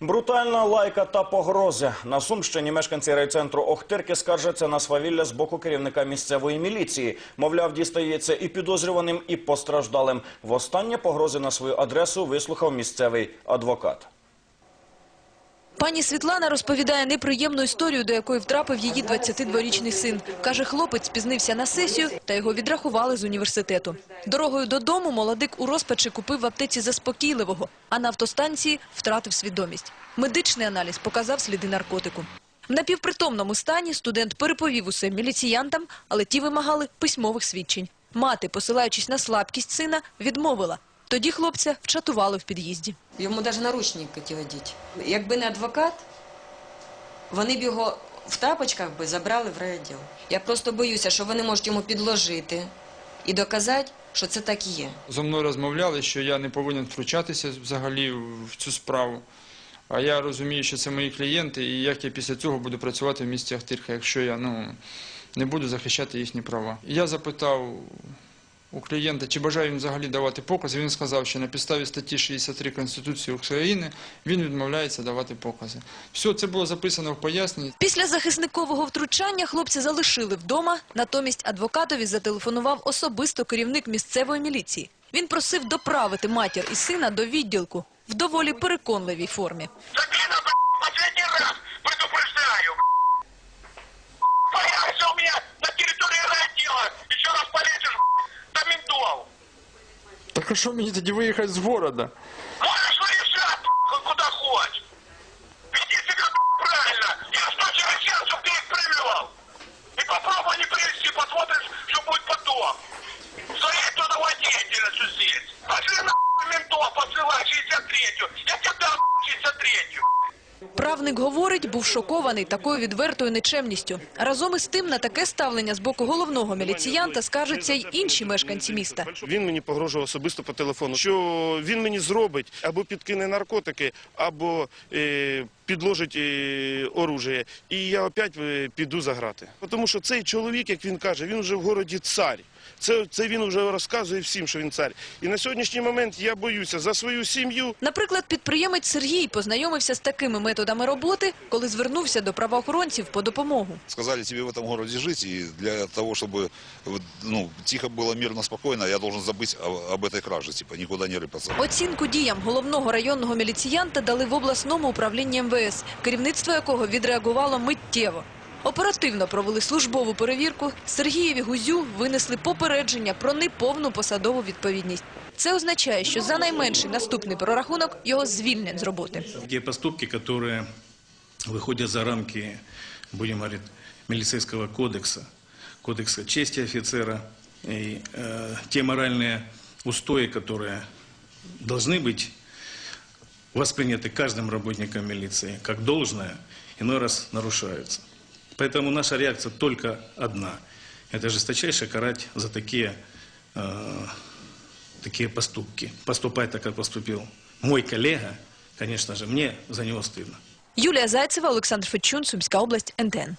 Брутальна лайка та погрози. На Сумщині мешканці райцентру Охтирки скаржаться на свавілля з боку керівника місцевої міліції. Мовляв, дістається і підозрюваним, і постраждалим. Востаннє погрози на свою адресу вислухав місцевий адвокат. Пані Світлана розповідає неприємну історію, до якої втрапив її 22-річний син. Каже, хлопець спізнився на сесію та його відрахували з університету. Дорогою додому молодик у розпачі купив в аптеці заспокійливого, а на автостанції втратив свідомість. Медичний аналіз показав сліди наркотику. В напівпритомному стані студент переповів усе міліціянтам, але ті вимагали письмових свідчень. Мати, посилаючись на слабкість сина, відмовила. Тоді хлопця вчатували в під'їзді. Йому навіть наручники ті одіть. Якби не адвокат, вони б його в тапочках би забрали в райвідділ. Я просто боюся, що вони можуть йому підложити і доказати, що це так і є. Зо мною розмовляли, що я не повинен втручатися взагалі в цю справу. А я розумію, що це мої клієнти, і як я після цього буду працювати в місті Ахтирка, якщо я ну, не буду захищати їхні права. Я запитав у клієнта, чи бажає він взагалі давати покази. Він сказав, що на підставі статті 63 Конституції України він відмовляється давати покази. Все це було записано в поясненні. Після захисникового втручання хлопця залишили вдома, натомість адвокатові зателефонував особисто керівник місцевої міліції. Він просив доправити матір і сина до відділку в доволі переконливій формі. Так а що мені тоді виїхати з города? Можешь выезжать б***ь, куда хочешь. Веди себя б***ь, правильно. Я что через час, чтобы ты их привел. И попробуй не привести, посмотришь, что будет потом. Своей трудовой деятельностью здесь. Пошли на б***ь, ментов, посылай 63-ю. Я тебе дам б***ь, 63-ю. Правник говорить, був шокований такою відвертою нечемністю. Разом із тим на таке ставлення з боку головного міліціянта скаржаться й інші мешканці міста. Він мені погрожував особисто по телефону, що він мені зробить або підкине наркотики, або е, підложить е, оружие. І я опять е, піду заграти. Тому що цей чоловік, як він каже, він вже в городі цар. Це, це він вже розказує всім, що він цар. І на сьогоднішній момент я боюся за свою сім'ю, Наприклад, підприємець Сергій познайомився з такими методами роботи, коли звернувся до правоохоронців по допомогу. сказали тебе в этом городе жить, и для того, чтобы вот, ну, тихо было, мирно, спокойно, я должен забыть об, об этой краже, типа, никуда не рыпаться. Оцінку діям головного районного міліціянта дали в обласному управлінні МВС, керівництво якого відреагувало миттєво. Оперативно провели службову перевірку. Сергієві Гузю винесли попередження про неповну посадову відповідність. Це означає, що за найменший наступний прорахунок його звільнять з роботи. Те поступки, которые выходят за рамки, будем говорить, милицейского кодекса, кодекса чести офицера, и э, те моральные устои, которые должны быть восприняты каждым работником милиции как должное, иной раз нарушаются. Поэтому наша реакция только одна. Это жесточайше карать за такие, э, такие поступки. Поступать так, как поступил мой коллега, конечно же, мне за него стыдно. Юлія Зайцева, Олександр Федчун, Сумська область, НТН.